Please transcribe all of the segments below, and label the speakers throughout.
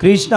Speaker 1: कृष्ण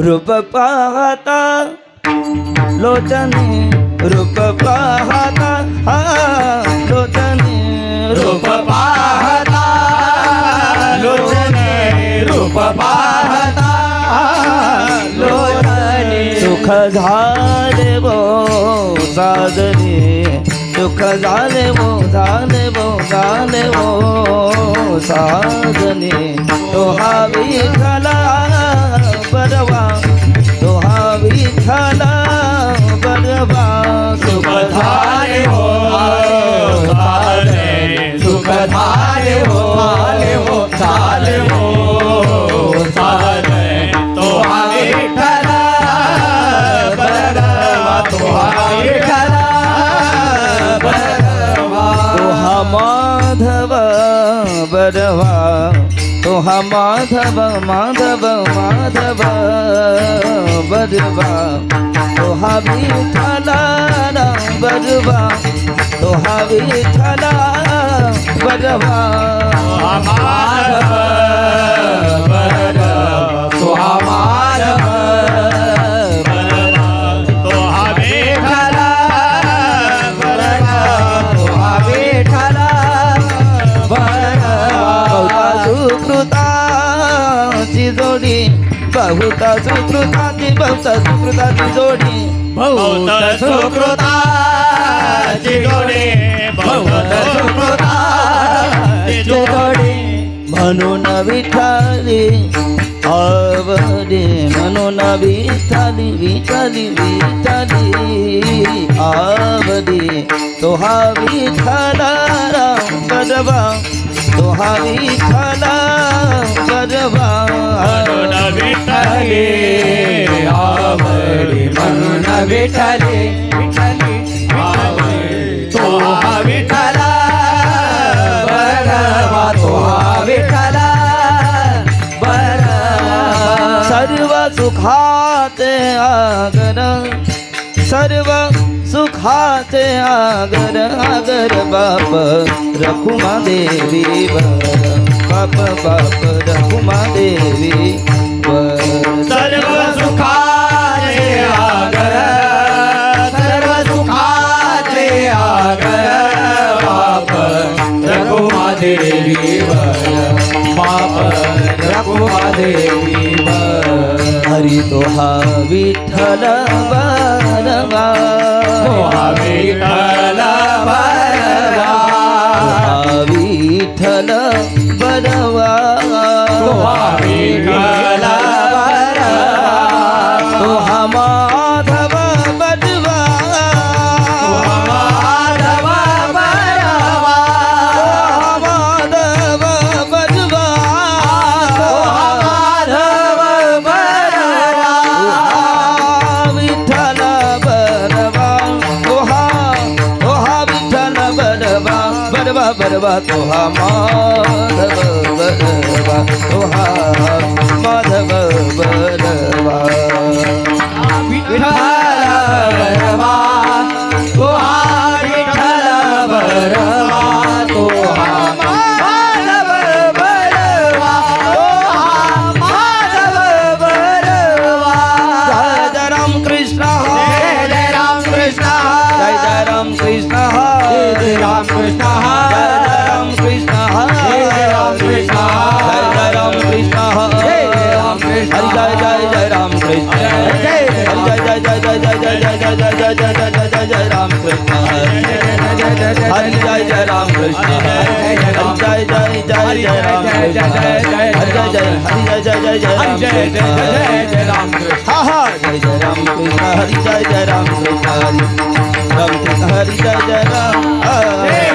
Speaker 1: रूप पाहता. लोचने रूप पाहता. हा लोचने
Speaker 2: रूप पाहता. लोचने रूप पाहता. लोचने
Speaker 1: सुख झाले वो साधने. सुख झाले वो झाले वो झाले वो साधने. तो हा विठला बरवा तो हा विठला बरवा.
Speaker 2: सुख हो
Speaker 1: माधव बरवा। तो हा माधव माधव माधव बरवा। तो हा विठला बरवा। तो हा विठला बरवा।
Speaker 2: माधव। बरवा
Speaker 1: जोडी. बहुता सुकृताची बहुता सुकृताची जोडी.
Speaker 2: बहुत सुकृताची जोडी. बहुत सुकृताची जोडी.
Speaker 1: म्हणून विठाली आवडे. म्हणून विठाली विठाली विठाली. आवडे. तो हा विठाला बरवा तो विठाला बरवा
Speaker 2: म्हणून विठ्ठले आवडे म्हणून विठ्ठले विठ्ठले विठ्ठला बरवा विठ्ठला बरवा।
Speaker 1: सर्व सुखाचे आगर सर्व सुखाचे आगर आगर बाप रखुमा देवी बाप बाप रखुमा देवी वर.
Speaker 2: सर्व सुखाचे आगर सर्व सुखाचे आगर बाप रघुमा देवी बाप रघुमा देवी
Speaker 1: हरी तो हा विठ्ठल बरवा
Speaker 2: विठ्ठल
Speaker 1: बनवा. विठ्ठल बनवा माधवा तोहा
Speaker 2: माधव
Speaker 1: बलवा तोहा माधव
Speaker 2: बर.
Speaker 1: हरि जय जय राम कृष्ण हरि जय जय जय जय राम कृष्ण हरि जय जय हरि जय जय जय जय राम जय जय कृष्ण
Speaker 2: जय जय राम कृष्ण
Speaker 1: हा हा जय जय राम कृष्ण हरि जय जय राम कृष्ण हरि राम कृष्ण हरि जय जय राम
Speaker 2: जय जय राम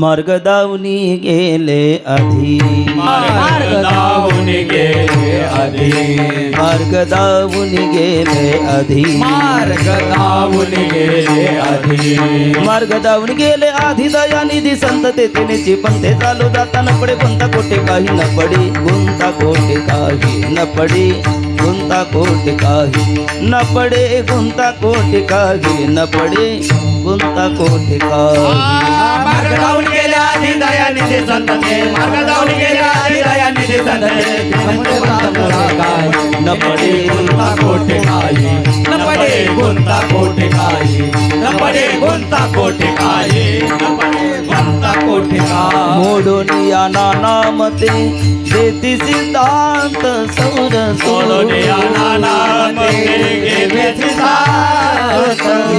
Speaker 1: मार्ग दावनी गेले आधी.
Speaker 2: मार्ग दावनी गेले आधी.
Speaker 1: मार्ग दावून गेले आधी.
Speaker 2: मार्ग दावून गेले आधी.
Speaker 1: मार्ग दावून गेले आधी दयानिधी संत तेथेनेची पंथे चालू जाताना पडे कोणता कोठे काही न पडे कोणता कोठे काही न पडे कोणता कोठे काही न पडे कोणता कोठे काही न पडे कोणता कोठे काही
Speaker 2: मार्ग जाऊन गेल्या आधी दयानिधी संतते मार्ग जाऊन गेल्या आधी काय
Speaker 1: न पडे
Speaker 2: गुंता कोठे काही न पडे गुंता कोठे काही न पडे गुंता कोठे काही
Speaker 1: મોડોનિયાના નામ તે દેતી સિદ્ધાંત
Speaker 2: સૌર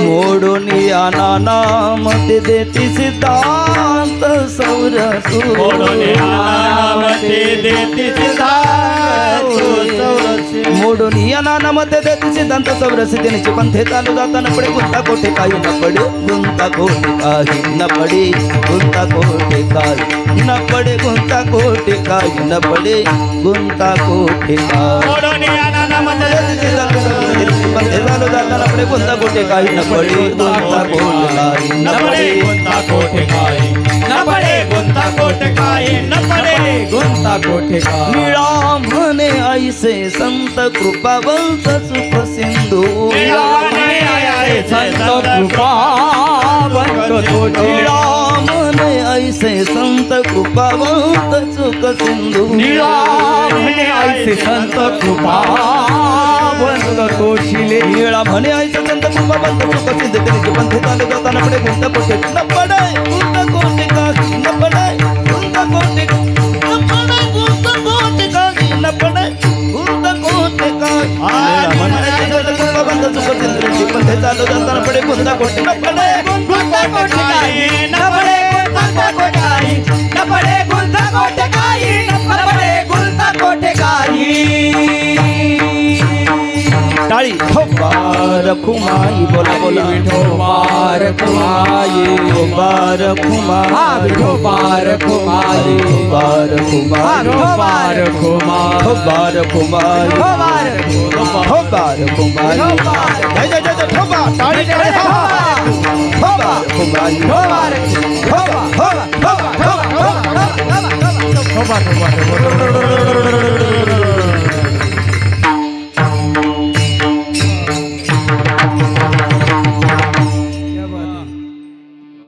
Speaker 2: મોડોનિયાના નામ તે દેતી
Speaker 1: સિદ્ધાંત સૌર મોડોનિયાના નામ તે દેતી
Speaker 2: સિદ્ધાંત મોડોનિયાના સૌર સિદ્ધિને ચિપન
Speaker 1: પડે ગુંતા કોઠે કાયું ન પડે ગુંતા કોઠે કાયું ન પડે गुंता कोठे काय? न पडे गुंता कोठे काय? न पडे गुंता कोठे जाताना पडे कोणता कोठे काय? न पडे गुंता कोठे काय?
Speaker 2: न पडे गुंता कोठे काय? न पडे गुंता कोठे काय? न पडे गुंता कोठे काय?
Speaker 1: मिळा म्हणे ऐसे संत कृपावंत सुख सिंधू.
Speaker 2: मिळा संत कृपा. तुझी.
Speaker 1: निळा म्हणे ऐसे संत कृपावंत सुख सिंधू।
Speaker 2: निळाने ऐसे संत कृपावंत तोशिले
Speaker 1: निळा म्हणे ऐसे संत कृपावंत सुख सिंधू। त्यांचे पंथे चालू जाताना पडे गुंत कोठे न पडे गुंत कोठे काही न पडे गुंत कोठे न पडे गुंत कोठे काही न पडे गुंत कोठे काही निळा म्हणे ऐसे संत कृपावंत सुख सिंधू। त्यांचे पंथे चालू जाताना पडे गुंत न रखुमाई बोला बोला
Speaker 2: विठो पार खुमाई
Speaker 1: बार
Speaker 2: खुमा
Speaker 1: विठो
Speaker 2: पार कुमाई
Speaker 1: बार खुमा
Speaker 2: बार खुमा
Speaker 1: बार खुमाई बार पार जय जय जय ठोबा ताड़ी जय ठोबा खुमाई ठोबा ठोबा ठोबा
Speaker 2: ठोबा
Speaker 1: ठोबा ठोबा ठोबा ठोबा
Speaker 2: ठोबा